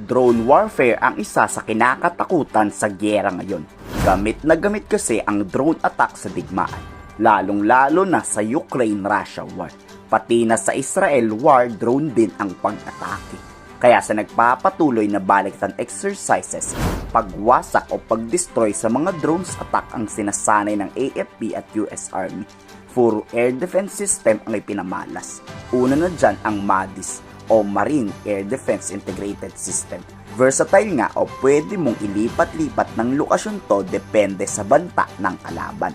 Drone warfare ang isa sa kinakatakutan sa gyera ngayon. Gamit na gamit kasi ang drone attack sa digmaan, lalong-lalo na sa Ukraine-Russia war. Pati na sa Israel war, drone din ang pag-atake. Kaya sa nagpapatuloy na baliktan exercises, pagwasak o pag-destroy sa mga drones attack ang sinasanay ng AFP at US Army. Puro air defense system ang ipinamalas. Una na dyan ang MADIS o Marine Air Defense Integrated System. Versatile nga o pwede mong ilipat-lipat ng lokasyon to depende sa banta ng kalaban.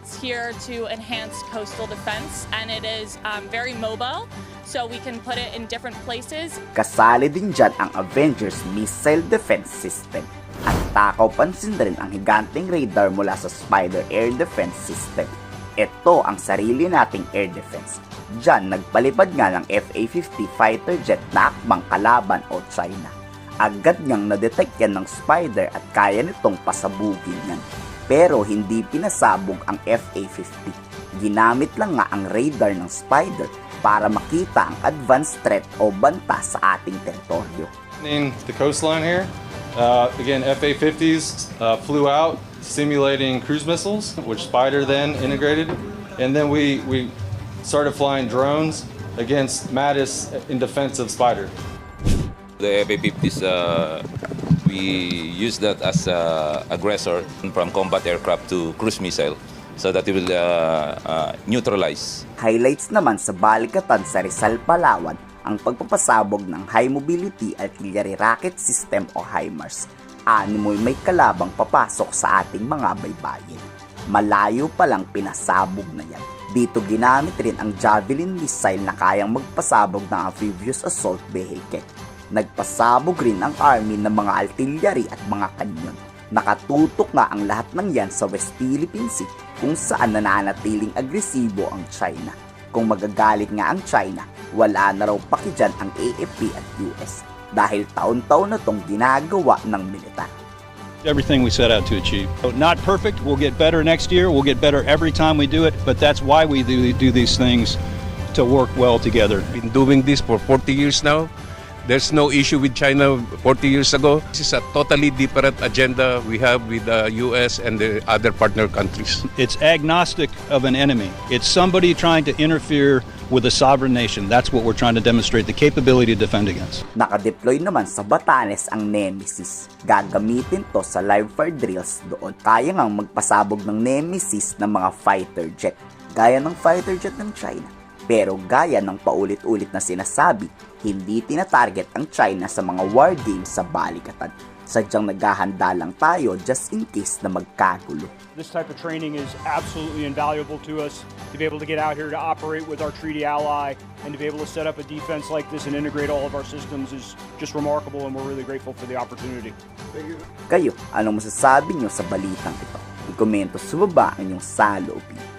It's here to enhance coastal defense, and it is um, very mobile, so we can put it in different places. Kasali din dyan ang Avengers Missile Defense System. At takaw pansin rin ang higanteng radar mula sa Spider Air Defense System. Ito ang sarili nating air defense. Diyan nagpalipad nga ng FA-50 fighter jet na akbang kalaban o China. Agad niyang nadetect yan ng Spider at kaya nitong pasabugin yan. Pero hindi pinasabog ang FA-50. Ginamit lang nga ang radar ng Spider para makita ang advanced threat o banta sa ating teritoryo. In the coastline here, uh, again, FA-50s uh, flew out, simulating cruise missiles, which Spider then integrated, and then we we started flying drones against Mattis in defense of Spider. The FA-50s, uh, we use that as uh, aggressor from combat aircraft to cruise missile so that it will uh, uh, neutralize Highlights naman sa balikatan sa Rizal, Palawan ang pagpapasabog ng High Mobility Artillery Rocket System o HIMARS. Animoy may kalabang papasok sa ating mga baybayin. Malayo pa lang pinasabog na yan. Dito ginamit rin ang Javelin missile na kayang magpasabog ng amphibious assault vehicle. Nagpasabog rin ang army ng mga artillery at mga kanyon. Nakatutok nga ang lahat ng yan sa West Philippine Sea kung saan nananatiling agresibo ang China. Kung magagalit nga ang China, wala na raw paki dyan ang AFP at US dahil taon-taon na tong ginagawa ng militar. Everything we set out to achieve. Not perfect, we'll get better next year, we'll get better every time we do it, but that's why we do, do these things to work well together. been doing this for 40 years now. There's no issue with China 40 years ago. This is a totally different agenda we have with the US and the other partner countries. It's agnostic of an enemy. It's somebody trying to interfere with a sovereign nation. That's what we're trying to demonstrate the capability to defend against. Nakadeploy naman sa Batanes ang Nemesis. Gagamitin to sa live fire drills doon. Kaya ngang magpasabog ng Nemesis ng mga fighter jet. Gaya ng fighter jet ng China. Pero gaya ng paulit-ulit na sinasabi, hindi tinatarget ang China sa mga war games sa balikatan. Sadyang naghahanda lang tayo just in case na magkagulo. This type of training is absolutely invaluable to us to be able to get out here to operate with our treaty ally and to be able to set up a defense like this and integrate all of our systems is just remarkable and we're really grateful for the opportunity. Kayo, anong masasabi nyo sa balitang ito? I-komento sa baba ang inyong saloobin.